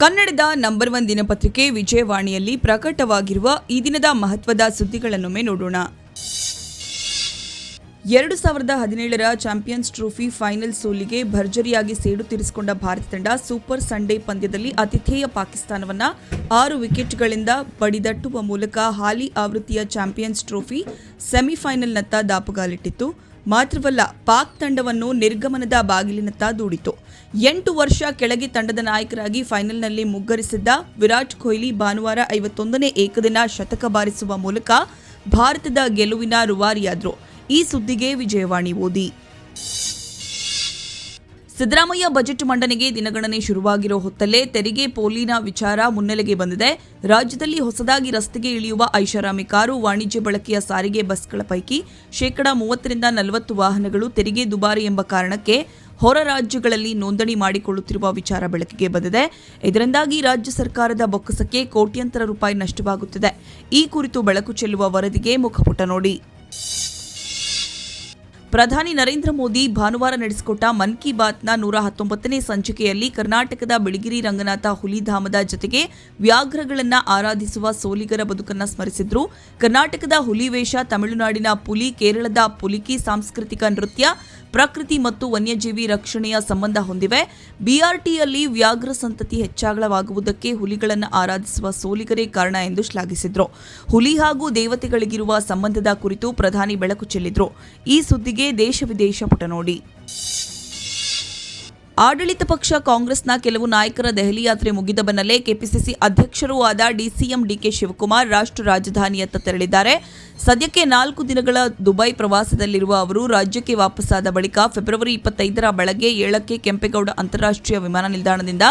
ಕನ್ನಡದ number one ದಿನಪತ್ರಿಕೆ ವಿಜಯವಾಣಿಯಲ್ಲಿ ಪ್ರಕಟವಾಗಿರುವ ಈ ದಿನದ ಮಹತ್ವದ ಸುದ್ದಿಗಳನ್ನೊಮ್ಮೆ ನೋಡೋಣ. ಎರಡು ಸಾವಿರದ ಹದಿನೇಳರ ಚಾಂಪಿಯನ್ಸ್ ಟ್ರೋಫಿ ಫೈನಲ್ ಸೋಲಿಗೆ ಭರ್ಜರಿಯಾಗಿ ಸೇಡು ತೀರಿಸಿಕೊಂಡ ಭಾರತ ತಂಡ ಸೂಪರ್ ಸಂಡೇ ಪಂದ್ಯದಲ್ಲಿ ಆತಿಥೇಯ ಪಾಕಿಸ್ತಾನವನ್ನ ಆರು ವಿಕೆಟ್ಗಳಿಂದ ಬಡಿದಟ್ಟುವ ಮೂಲಕ ಹಾಲಿ ಆವೃತ್ತಿಯ ಚಾಂಪಿಯನ್ಸ್ ಟ್ರೋಫಿ ಸೆಮಿಫೈನಲ್ನತ್ತ ದಾಪುಗಾಲಿಟ್ಟಿತ್ತು. ಮಾತ್ರವಲ್ಲ ಪಾಕ್ ತಂಡವನ್ನು ನಿರ್ಗಮನದ ಬಾಗಿಲಿನತ್ತ ದೂಡಿತು. ಎಂಟು ವರ್ಷ ಕೆಳಗೆ ತಂಡದ ನಾಯಕರಾಗಿ ಫೈನಲ್ನಲ್ಲಿ ಮುಗ್ಗರಿಸಿದ್ದ ವಿರಾಟ್ ಕೊಹ್ಲಿ ಭಾನುವಾರ ಐವತ್ತೊಂದನೇ ಏಕದಿನ ಶತಕ ಬಾರಿಸುವ ಮೂಲಕ ಭಾರತದ ಗೆಲುವಿನ ರುವಾರಿಯಾದರು. ಈ ಸುದ್ದಿಗೆ ವಿಜಯವಾಣಿ ಓದಿ. ಸಿದ್ದರಾಮಯ್ಯ ಬಜೆಟ್ ಮಂಡನೆಗೆ ದಿನಗಣನೆ ಶುರುವಾಗಿರೋ ಹೊತ್ತಲ್ಲೇ ತೆರಿಗೆ ಪೋಲಿನ ವಿಚಾರ ಮುನ್ನೆಲೆಗೆ ಬಂದಿದೆ. ರಾಜ್ಯದಲ್ಲಿ ಹೊಸದಾಗಿ ರಸ್ತೆಗೆ ಇಳಿಯುವ ಐಷಾರಾಮಿ ಕಾರು ವಾಣಿಜ್ಯ ಬಳಕೆಯ ಸಾರಿಗೆ ಬಸ್ಗಳ ಪೈಕಿ ಶೇಕಡಾ ಮೂವತ್ತರಿಂದ ನಲವತ್ತು ವಾಹನಗಳು ತೆರಿಗೆ ದುಬಾರಿ ಎಂಬ ಕಾರಣಕ್ಕೆ ಹೊರ ರಾಜ್ಯಗಳಲ್ಲಿ ನೋಂದಣಿ ಮಾಡಿಕೊಳ್ಳುತ್ತಿರುವ ವಿಚಾರ ಬೆಳಕಿಗೆ ಬಂದಿದೆ. ಇದರಿಂದಾಗಿ ರಾಜ್ಯ ಸರ್ಕಾರದ ಬೊಕ್ಕಸಕ್ಕೆ ಕೋಟ್ಯಂತರ ರೂಪಾಯಿ ನಷ್ಟವಾಗುತ್ತಿದೆ. ಈ ಕುರಿತು ಬೆಳಕು ಚೆಲ್ಲುವ ವರದಿಗೆ ಮುಖಪುಟ ನೋಡಿ. ಪ್ರಧಾನಿ ನರೇಂದ್ರ ಮೋದಿ ಭಾನುವಾರ ನಡೆಸಿಕೊಟ್ಟ ಮನ್ ಕಿ ಬಾತ್ನ ನೂರ ಹತ್ತೊಂಬತ್ತನೇ ಸಂಚಿಕೆಯಲ್ಲಿ ಕರ್ನಾಟಕದ ಬಿಳಿಗಿರಿ ರಂಗನಾಥ ಹುಲಿಧಾಮದ ಜೊತೆಗೆ ವ್ಯಾಘ್ರಗಳನ್ನ ಆರಾಧಿಸುವ ಸೋಲಿಗರ ಬದುಕನ್ನ ಸ್ಮರಿಸಿದ್ರು. ಕರ್ನಾಟಕದ ಹುಲಿ ವೇಷ ತಮಿಳುನಾಡಿನ ಪುಲಿ, ಕೇರಳದ ಪುಲಿಕಿ ಸಾಂಸ್ಕೃತಿಕ ನೃತ್ಯ, ಪ್ರಕೃತಿ ಮತ್ತು ವನ್ಯಜೀವಿ ರಕ್ಷಣೆಯ ಸಂಬಂಧ ಹೊಂದಿವೆ. ಬಿಆರ್ಟಿಯಲ್ಲಿ ವ್ಯಾಘ್ರ ಸಂತತಿ ಹೆಚ್ಚಾಗಳವಾಗುವುದಕ್ಕೆ ಹುಲಿಗಳನ್ನು ಆರಾಧಿಸುವ ಸೋಲಿಗರೇ ಕಾರಣ ಎಂದು ಶ್ಲಾಘಿಸಿದ್ರು. ಹುಲಿ ಹಾಗೂ ದೇವತೆಗಳಿಗಿರುವ ಸಂಬಂಧದ ಕುರಿತು ಪ್ರಧಾನಿ ಬೆಳಕು ಚೆಲ್ಲಿದ್ರು. ಈ ಸುದ್ದಿಗೆ ದೇಶ ವಿದೇಶ ಪುಟ ನೋಡಿ. ಆಡಳಿತ ಪಕ್ಷ ಕಾಂಗ್ರೆಸ್ನ ಕೆಲವು ನಾಯಕರ ದೆಹಲಿ ಯಾತ್ರೆ ಮುಗಿದ ಬೆನ್ನಲ್ಲೇ ಕೆಪಿಸಿಸಿ ಅಧ್ಯಕ್ಷರೂ ಆದ ಡಿಸಿಎಂ ಡಿಕೆ ಶಿವಕುಮಾರ್ ರಾಷ್ಟ್ರ ರಾಜಧಾನಿಯತ್ತ ತೆರಳಿದ್ದಾರೆ. ಸದ್ಯಕ್ಕೆ ನಾಲ್ಕು ದಿನಗಳ ದುಬೈ ಪ್ರವಾಸದಲ್ಲಿರುವ ಅವರು ರಾಜ್ಯಕ್ಕೆ ವಾಪಸ್ಸಾದ ಬಳಿಕ ಫೆಬ್ರವರಿ ಇಪ್ಪತ್ತೈದರ ಬೆಳಗ್ಗೆ ಏಳಕ್ಕೆ ಕೆಂಪೇಗೌಡ ಅಂತಾರಾಷ್ಟ್ರೀಯ ವಿಮಾನ ನಿಲ್ದಾಣದಿಂದ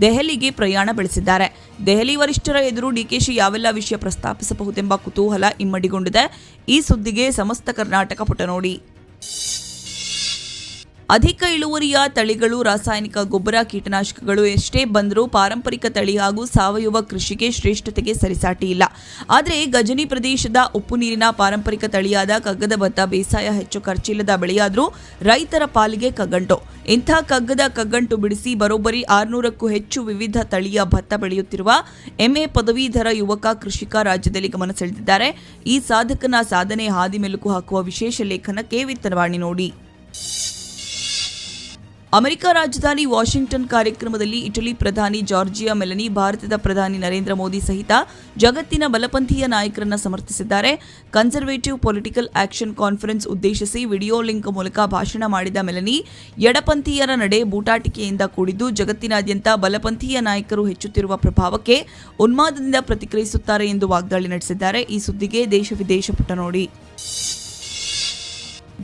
ದೆಹಲಿಗೆ ಪ್ರಯಾಣ ಬೆಳೆಸಿದ್ದಾರೆ. ದೆಹಲಿ ವರಿಷ್ಠರ ಎದುರು ಡಿಕೆಶಿ ಯಾವೆಲ್ಲ ವಿಷಯ ಪ್ರಸ್ತಾಪಿಸಬಹುದೆಂಬ ಕುತೂಹಲ ಇಮ್ಮಡಿಗೊಂಡಿದೆ. ಈ ಸುದ್ದಿಗೆ ಸಮಸ್ತ ಕರ್ನಾಟಕ ಪುಟ ನೋಡಿ. you ಅಧಿಕ ಇಳುವರಿಯ ತಳಿಗಳು, ರಾಸಾಯನಿಕ ಗೊಬ್ಬರ, ಕೀಟನಾಶಕಗಳು ಎಷ್ಟೇ ಬಂದರೂ ಪಾರಂಪರಿಕ ತಳಿ ಹಾಗೂ ಸಾವಯವ ಕೃಷಿಗೆ ಶ್ರೇಷ್ಠತೆಗೆ ಸರಿಸಾಟಿ ಇಲ್ಲ. ಆದರೆ ಗಜನಿ ಪ್ರದೇಶದ ಉಪ್ಪು ನೀರಿನ ಪಾರಂಪರಿಕ ತಳಿಯಾದ ಕಗ್ಗದ ಭತ್ತ, ಬೇಸಾಯ ಹೆಚ್ಚು ಖರ್ಚಿಲ್ಲದ ಬೆಳೆಯಾದರೂ ರೈತರ ಪಾಲಿಗೆ ಕಗ್ಗಂಟು. ಇಂಥ ಕಗ್ಗದ ಕಗ್ಗಂಟು ಬಿಡಿಸಿ ಬರೋಬ್ಬರಿ ಆರುನೂರಕ್ಕೂ ಹೆಚ್ಚು ವಿವಿಧ ತಳಿಯ ಭತ್ತ ಬೆಳೆಯುತ್ತಿರುವ ಎಂಎ ಪದವೀಧರ ಯುವಕ ಕೃಷಿಕ ರಾಜ್ಯದಲ್ಲಿ ಗಮನ ಸೆಳೆದಿದ್ದಾರೆ. ಈ ಸಾಧಕನ ಸಾಧನೆ ಹಾದಿ ಮೆಲುಕು ಹಾಕುವ ವಿಶೇಷ ಲೇಖನಕ್ಕೆ ವಿತ್ತನವಾಣಿ ನೋಡಿ. ಅಮೆರಿಕ ರಾಜಧಾನಿ ವಾಷಿಂಗ್ಟನ್ ಕಾರ್ಯಕ್ರಮದಲ್ಲಿ ಇಟಲಿ ಪ್ರಧಾನಿ ಜಾರ್ಜಿಯಾ ಮೆಲನಿ, ಭಾರತದ ಪ್ರಧಾನಿ ನರೇಂದ್ರ ಮೋದಿ ಸಹಿತ ಜಗತ್ತಿನ ಬಲಪಂಥೀಯ ನಾಯಕರನ್ನು ಸಮರ್ಥಿಸಿದ್ದಾರೆ. ಕನ್ಸರ್ವೇಟಿವ್ ಪೊಲಿಟಿಕಲ್ ಆಕ್ಷನ್ ಕಾನ್ಫರೆನ್ಸ್ ಉದ್ದೇಶಿಸಿ ವಿಡಿಯೋ ಲಿಂಕ್ ಮೂಲಕ ಭಾಷಣ ಮಾಡಿದ ಮೆಲನಿ, ಎಡಪಂಥೀಯರ ನಡೆ ಬೂಟಾಟಿಕೆಯಿಂದ ಕೂಡಿದ್ದು ಜಗತ್ತಿನಾದ್ಯಂತ ಬಲಪಂಥೀಯ ನಾಯಕರು ಹೆಚ್ಚುತ್ತಿರುವ ಪ್ರಭಾವಕ್ಕೆ ಉನ್ಮಾದದಿಂದ ಪ್ರತಿಕ್ರಿಯಿಸುತ್ತಾರೆ ಎಂದು ವಾಗ್ದಾಳಿ ನಡೆಸಿದ್ದಾರೆ. ಈ ಸುದ್ದಿಗೆ ದೇಶ ವಿದೇಶ ಪುಟ ನೋಡಿ.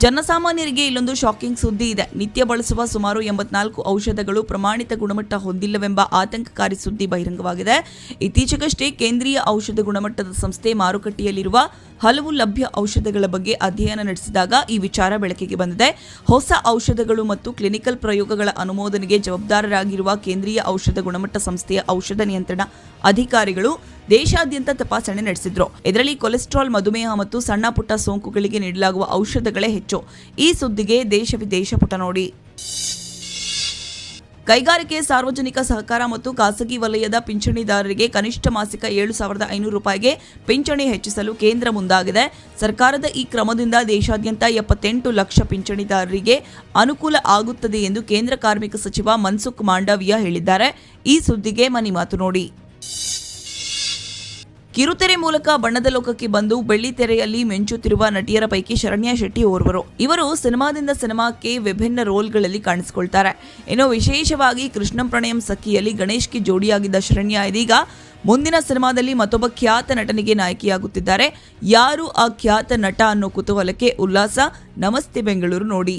ಜನಸಾಮಾನ್ಯರಿಗೆ ಇಲ್ಲೊಂದು ಶಾಕಿಂಗ್ ಸುದ್ದಿ ಇದೆ. ನಿತ್ಯ ಬಳಸುವ ಸುಮಾರು ಎಂಬತ್ನಾಲ್ಕು ಔಷಧಗಳು ಪ್ರಮಾಣಿತ ಗುಣಮಟ್ಟ ಹೊಂದಿಲ್ಲವೆಂಬ ಆತಂಕಕಾರಿ ಸುದ್ದಿ ಬಹಿರಂಗವಾಗಿದೆ. ಇತ್ತೀಚೆಗಷ್ಟೇ ಕೇಂದ್ರೀಯ ಔಷಧ ಗುಣಮಟ್ಟದ ಸಂಸ್ಥೆ ಮಾರುಕಟ್ಟೆಯಲ್ಲಿರುವ ಹಲವು ಲಭ್ಯ ಔಷಧಗಳ ಬಗ್ಗೆ ಅಧ್ಯಯನ ನಡೆಸಿದಾಗ ಈ ವಿಚಾರ ಬೆಳಕಿಗೆ ಬಂದಿದೆ. ಹೊಸ ಔಷಧಗಳು ಮತ್ತು ಕ್ಲಿನಿಕಲ್ ಪ್ರಯೋಗಗಳ ಅನುಮೋದನೆಗೆ ಜವಾಬ್ದಾರರಾಗಿರುವ ಕೇಂದ್ರೀಯ ಔಷಧ ಗುಣಮಟ್ಟ ಸಂಸ್ಥೆಯ ಔಷಧ ನಿಯಂತ್ರಣ ಅಧಿಕಾರಿಗಳು ದೇಶಾದ್ಯಂತ ತಪಾಸಣೆ ನಡೆಸಿದ್ರು. ಇದರಲ್ಲಿ ಕೊಲೆಸ್ಟ್ರಾಲ್, ಮಧುಮೇಹ ಮತ್ತು ಸಣ್ಣ ಪುಟ್ಟ ಸೋಂಕುಗಳಿಗೆ ನೀಡಲಾಗುವ ಔಷಧಗಳೇ ಹೆಚ್ಚು. ಈ ಸುದ್ದಿಗೆ ದೇಶ ವಿದೇಶ ಪುಟ ನೋಡಿ. ಕೈಗಾರಿಕೆ, ಸಾರ್ವಜನಿಕ ಸಹಕಾರ ಮತ್ತು ಖಾಸಗಿ ವಲಯದ ಪಿಂಚಣಿದಾರರಿಗೆ ಕನಿಷ್ಠ ಮಾಸಿಕ ಏಳು ಸಾವಿರದ ಐನೂರು ರೂಪಾಯಿಗೆ ಪಿಂಚಣಿ ಹೆಚ್ಚಿಸಲು ಕೇಂದ್ರ ಮುಂದಾಗಿದೆ. ಸರ್ಕಾರದ ಈ ಕ್ರಮದಿಂದ ದೇಶಾದ್ಯಂತ ಎಪ್ಪತ್ತೆಂಟು ಲಕ್ಷ ಪಿಂಚಣಿದಾರರಿಗೆ ಅನುಕೂಲ ಆಗುತ್ತದೆ ಎಂದು ಕೇಂದ್ರ ಕಾರ್ಮಿಕ ಸಚಿವ ಮನ್ಸುಖ್ ಮಾಂಡವಿಯಾ ಹೇಳಿದ್ದಾರೆ. ಈ ಸುದ್ದಿಗೆ ಮನಿ ಮಾತು ನೋಡಿ. ಕಿರುತೆರೆ ಮೂಲಕ ಬಣ್ಣದ ಲೋಕಕ್ಕೆ ಬಂದು ಬೆಳ್ಳಿ ತೆರೆಯಲ್ಲಿ ಮಿಂಚುತ್ತಿರುವ ನಟಿಯರ ಪೈಕಿ ಶರಣ್ಯ ಶೆಟ್ಟಿ ಓರ್ವರು. ಇವರು ಸಿನಿಮಾದಿಂದ ಸಿನಿಮಾಕ್ಕೆ ವಿಭಿನ್ನ ರೋಲ್ಗಳಲ್ಲಿ ಕಾಣಿಸಿಕೊಳ್ತಾರೆ. ಇನ್ನು ವಿಶೇಷವಾಗಿ ಕೃಷ್ಣ ಪ್ರಣಯಂ ಸಖಿಯಲ್ಲಿ ಗಣೇಶ್ಗೆ ಜೋಡಿಯಾಗಿದ್ದ ಶರಣ್ಯ ಇದೀಗ ಮುಂದಿನ ಸಿನಿಮಾದಲ್ಲಿ ಮತ್ತೊಬ್ಬ ಖ್ಯಾತ ನಟನಿಗೆ ನಾಯಕಿಯಾಗುತ್ತಿದ್ದಾರೆ. ಯಾರು ಆ ಖ್ಯಾತ ನಟ ಅನ್ನೋ ಕುತೂಹಲಕ್ಕೆ ಉಲ್ಲಾಸ. ನಮಸ್ತೆ ಬೆಂಗಳೂರು ನೋಡಿ.